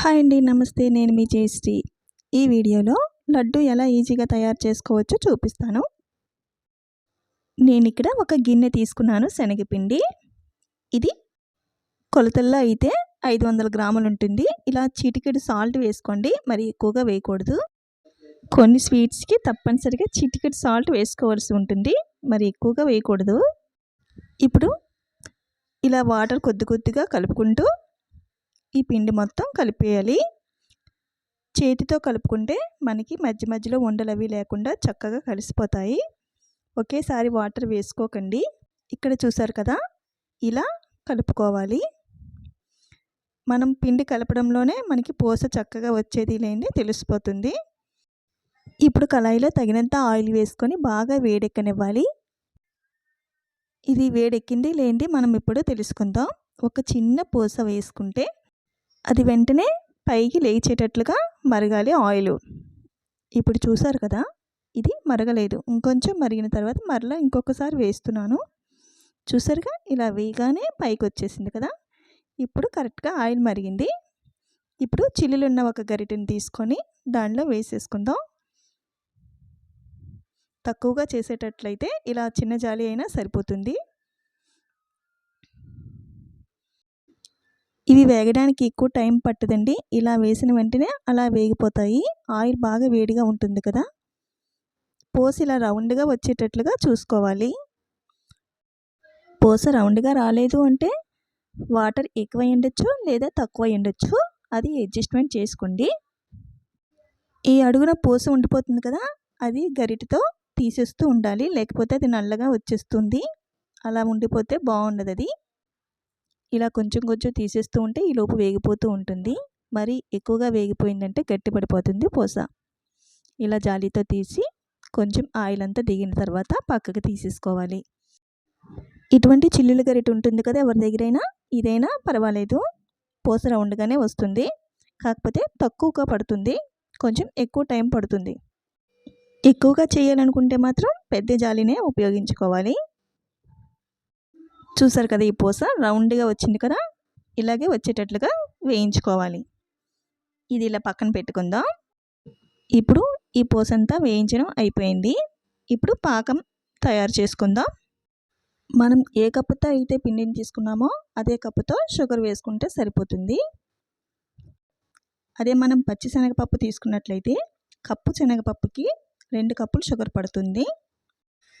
Hi అండి నమస్తే. నేను మీ జయశ్రీ ఈ వీడియోలో లడ్డు ఎలా ఈజీగా తయారు చేసుకోవచ్చో చూపిస్తాను. నేను ఇక్కడ ఒక గిన్నె తీసుకున్నాను శనగపిండి. ఇది కొలతల్లో అయితే ఐదు వందల గ్రాములు ఉంటుంది ఇలా చిటికెడు సాల్ట్ వేసుకోండి మరి ఎక్కువగా వేయకూడదు. కొన్ని స్వీట్స్కి తప్పనిసరిగా చిటికెడు సాల్ట్ వేసుకోవాల్సి ఉంటుంది మరి ఎక్కువగా వేయకూడదు. ఇప్పుడు ఇలా వాటర్ కొద్ది కొద్దిగా కలుపుకుంటూ ఈ పిండి మొత్తం కలిపేయాలి. చేతితో కలుపుకుంటే మనకి మధ్య మధ్యలో ఉండలు అవి లేకుండా చక్కగా కలిసిపోతాయి. ఒకేసారి వాటర్ వేసుకోకండి. ఇక్కడ చూసారు కదా? ఇలా కలుపుకోవాలి. మనం పిండి కలపడంలోనే మనకి పూస చక్కగా వచ్చేది లేని తెలిసిపోతుంది. ఇప్పుడు కళాయిలో తగినంత ఆయిల్ వేసుకొని బాగా వేడెక్కనివ్వాలి. ఇది వేడెక్కింది లేండి మనం ఇప్పుడు తెలుసుకుందాం. ఒక చిన్న పూస వేసుకుంటే అది వెంటనే పైకి లేచేటట్లుగా మరగాలి ఆయిల్. ఇప్పుడు చూసారు కదా ఇది మరగలేదు. ఇంకొంచెం మరిగిన తర్వాత మరలా ఇంకొకసారి వేస్తున్నాను. చూసారుగా ఇలా వేయగానే పైకి వచ్చేసింది కదా. ఇప్పుడు కరెక్ట్గా ఆయిల్ మరిగింది. ఇప్పుడు చిల్లులున్న ఒక గరిటెని తీసుకొని దానిలో వేసేసుకుందాం. తక్కువగా చేసేటట్లయితే ఇలా చిన్న జాలి అయినా సరిపోతుంది. ఇవి వేగడానికి ఎక్కువ టైం పట్టదండి. ఇలా వేసిన వెంటనే అలా వేగిపోతాయి. ఆయిల్ బాగా వేడిగా ఉంటుంది కదా. పోసి ఇలా రౌండ్గా వచ్చేటట్లుగా చూసుకోవాలి. పోస రౌండ్గా రాలేదు అంటే వాటర్ ఎక్కువ ఉండొచ్చు లేదా తక్కువ ఉండొచ్చు. అది అడ్జస్ట్మెంట్ చేసుకోండి. ఈ అడుగున పూస ఉండిపోతుంది కదా. అది గరిటతో తీసేస్తూ ఉండాలి. లేకపోతే అది నల్లగా వచ్చేస్తుంది. అలా ఉండిపోతే బాగుండదు అది ఇలా కొంచెం కొంచెం తీసేస్తూ ఉంటే ఈ లోపు వేగిపోతూ ఉంటుంది. మరి ఎక్కువగా వేగిపోయిందంటే గట్టి పడిపోతుంది పూస. ఇలా జాలీతో తీసి కొంచెం ఆయిల్ అంతా దిగిన తర్వాత పక్కకు తీసేసుకోవాలి. ఇటువంటి చిల్లుల గరిట ఉంటుంది కదా ఎవరి దగ్గరైనా ఇదైనా పర్వాలేదు. పూస రౌండ్గానే వస్తుంది. కాకపోతే తక్కువగా పడుతుంది. కొంచెం ఎక్కువ టైం పడుతుంది. ఎక్కువగా చేయాలనుకుంటే మాత్రం పెద్ద జాలినే ఉపయోగించుకోవాలి. చూసారు కదా ఈ పూస? రౌండ్గా వచ్చింది కదా? ఇలాగే వచ్చేటట్లుగా వేయించుకోవాలి. ఇది ఇలా పక్కన పెట్టుకుందాం. ఇప్పుడు ఈ పూస అంతా వేయించడం అయిపోయింది. ఇప్పుడు పాకం తయారు చేసుకుందాం. మనం ఏ కప్పుతో అయితే పిండిని తీసుకున్నామో అదే కప్పుతో షుగర్ వేసుకుంటే సరిపోతుంది. అదే మనం పచ్చి శనగపప్పు తీసుకున్నట్లయితే కప్పు శనగపప్పుకి రెండు కప్పులు షుగర్ పడుతుంది.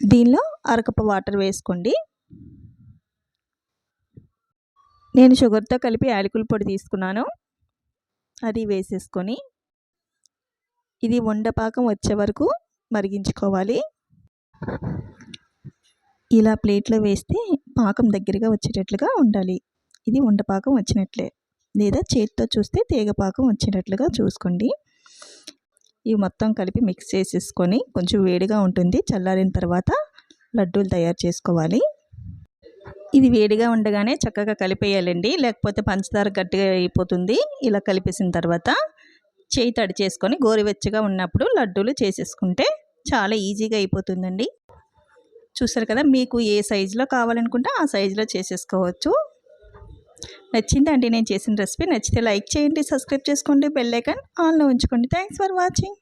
దీనిలో అరకప్పు వాటర్ వేసుకోండి. నేను షుగర్తో కలిపి యాలకుల పొడి తీసుకున్నాను. అది వేసేసుకొని ఇది వండపాకం వచ్చే వరకు మరిగించుకోవాలి. ఇలా ప్లేట్లో వేస్తే పాకం దగ్గరగా వచ్చేటట్లుగా ఉండాలి. ఇది ఉండపాకం వచ్చినట్లే. లేదా చేతితో చూస్తే తీగ పాకం వచ్చినట్లుగా చూసుకోండి. ఇవి మొత్తం కలిపి మిక్స్ చేసేసుకొని కొంచెం వేడిగా ఉంటుంది. చల్లారిన తర్వాత లడ్డూలు తయారు చేసుకోవాలి. ఇది వేడిగా ఉండగానే చక్కగా కలిపేయాలండి. లేకపోతే పంచదార గట్టిగా అయిపోతుంది. ఇలా కలిపేసిన తర్వాత చేయి తడి చేసుకొని గోరువెచ్చగా ఉన్నప్పుడు లడ్డూలు చేసేసుకుంటే చాలా ఈజీగా అయిపోతుందండి. చూసారు కదా మీకు ఏ సైజులో కావాలనుకుంటే ఆ సైజులో చేసేసుకోవచ్చు. నచ్చిందండి నేను చేసిన రెసిపీ. నచ్చితే లైక్ చేయండి సబ్స్క్రైబ్ చేసుకోండి బెల్ ఐకాన్ ఆన్లో ఉంచుకోండి. Thanks for watching.